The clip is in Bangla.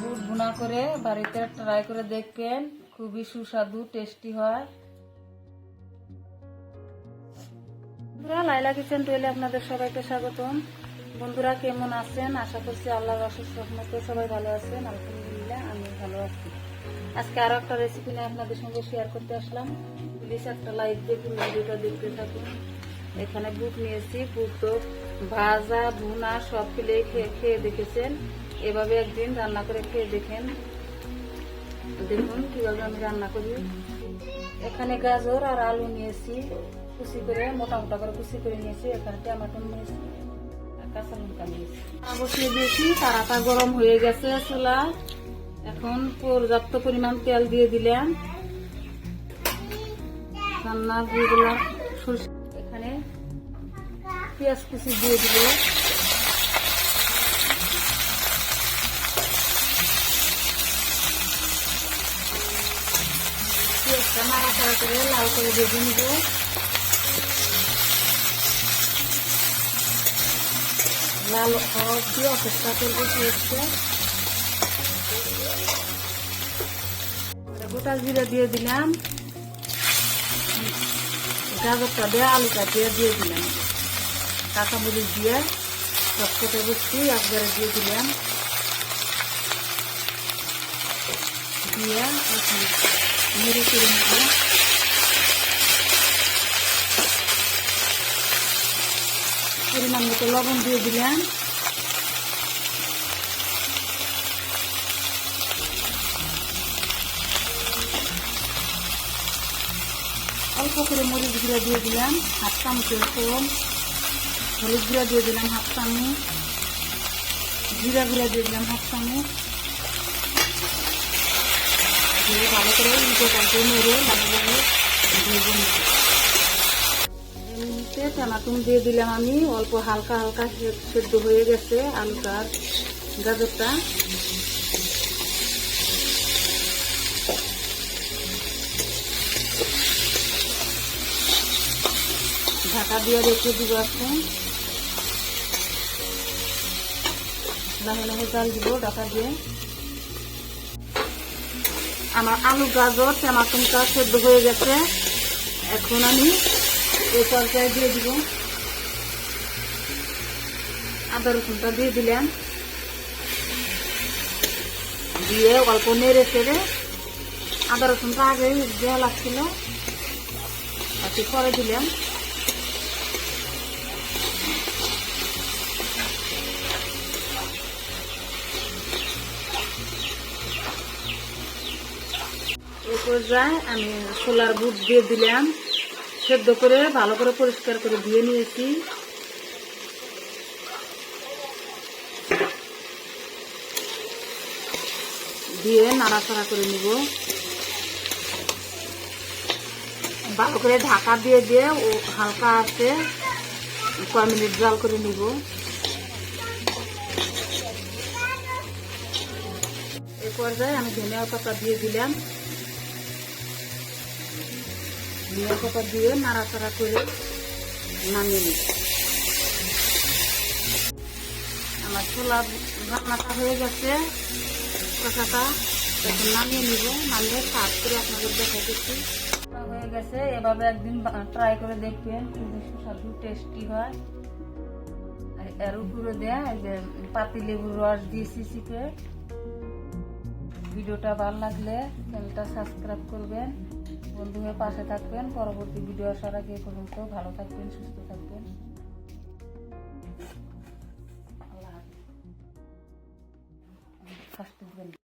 বুট ভুনা করে বাড়িতে ট্রাই করে দেখবেন, খুবই সুস্বাদু টেস্টি হয়। বন্ধুরা লাইলা কিচেন টুয়েলে আপনাদের সবাইকে স্বাগতম। বন্ধুরা, কেমন আছেন? আশা করছি আল্লাহর অশেষ সবাই ভালো আছেন। আলহামদুলিল্লাহ আমি ভালো আছি। আজকে আরও একটা রেসিপি নিয়ে আপনাদের সঙ্গে শেয়ার করতে আসলাম। প্লিজ একটা লাইক পুরো ভিডিওটা দেখতে থাকুন। এখানে বুট নিয়েছি বুট তো ভাজা, ভুনা, সব ফেলে খেয়ে খেয়ে দেখেছেন। এভাবে একদিন রান্না করে খেয়ে দেখেন। দেখুন কীভাবে আমি রান্না করি। এখানে গাজর আর আলু নিয়েছি, কুচি করে, মোটা মোটা করে কুচি করে নিয়েছি। এখানে টমেটো নিয়েছি দিয়েছি তারাটা গরম হয়ে গেছে চুলা। এখন পর্যাপ্ত পরিমাণ তেল দিয়ে দিলাম। রান্নার যেগুলো সরষে এখানে পেঁয়াজ কুচি দিয়ে দিল পেঁয়াজটা নাড়াচাড়া করে লাল করে ভেজে নিব লাল হওয়া দিয়ে অপেক্ষা করব পেঁয়াজটা গোটা জিরা দিয়ে দিলাম গাজরটা দিয়ে আলুটা দিয়ে দিয়ে দিলাম কাঁচামরিচ দিয়ে চটপটে বসছি একবারে দিয়ে দিলাম দিয়ে এখন নেড়ে করে নেব পরিমাণ মতো লবণ দিয়ে দিলাম অল্প করে মরিচ গুঁড়া দিয়ে দিলাম হাফ চামচের কম হলুদ গুঁড়া দিয়ে দিলাম হাফ চামচ জিরা গুঁড়া দিয়ে দিলাম হাফ চামচ ভালো করে উল্টো পাল্টে মেরে ভালো লাগে ভেজে নেব এমনিতে টমাটুম দিয়ে দিলাম আমি, অল্প হালকা হালকা সেদ্ধ হয়ে গেছে আলুটা গাজরটা। ঢাকা দিয়ে রেখে দিব এখন। লাহে লাহে জাল দিব ঢাকা দিয়ে। আমার আলু গাজর টমাটমটা সেদ্ধ হয়ে গেছে। এখন আমি এই তরকারি দিয়ে দিব। আদা রসুনটা দিয়ে দিলাম। দিয়ে অল্প নেড়ে চেড়ে আদা রসুনটা আগে দেওয়া লাগছিল। বাকি পরে দিলাম। এই পর্যায়ে আমি ছোলার বুট দিয়ে দিলাম। সেদ্ধ করে, ভালো করে পরিষ্কার করে ধুয়ে নিয়েছি। দিয়ে নাড়াচাড়া করে নিব। ভালো করে ঢাকা দিয়ে দিয়ে ও হালকা আছে, কয় মিনিট জাল করে নিব। এ পর্যায়ে আমি ধনিয়া পাতা দিয়ে দিলাম। ধনিয়া পাতা দিয়ে নাড়াচাড়া করে নামিয়ে নিব আমার ছোলা রান্নাটা হয়ে গেছে। কষাটা এখন নামিয়ে নিব, নামিয়ে সার্ভ করে আপনাদের দেখাতেছি হয়ে গেছে, এভাবে একদিন ট্রাই করে দেখবেন খুবই সুস্বাদু, টেস্টি হয়। এর উপরে দেয়া পাতি লেবুর রস দিয়েছি চিপে ভিডিওটা ভালো লাগলে চ্যানেলটা সাবস্ক্রাইব করবেন। বন্ধু হয়ে পাশে থাকবেন। পরবর্তী ভিডিও আসার আগে পর্যন্ত ভালো থাকবেন, সুস্থ থাকবেন। আল্লাহ হাফিজ।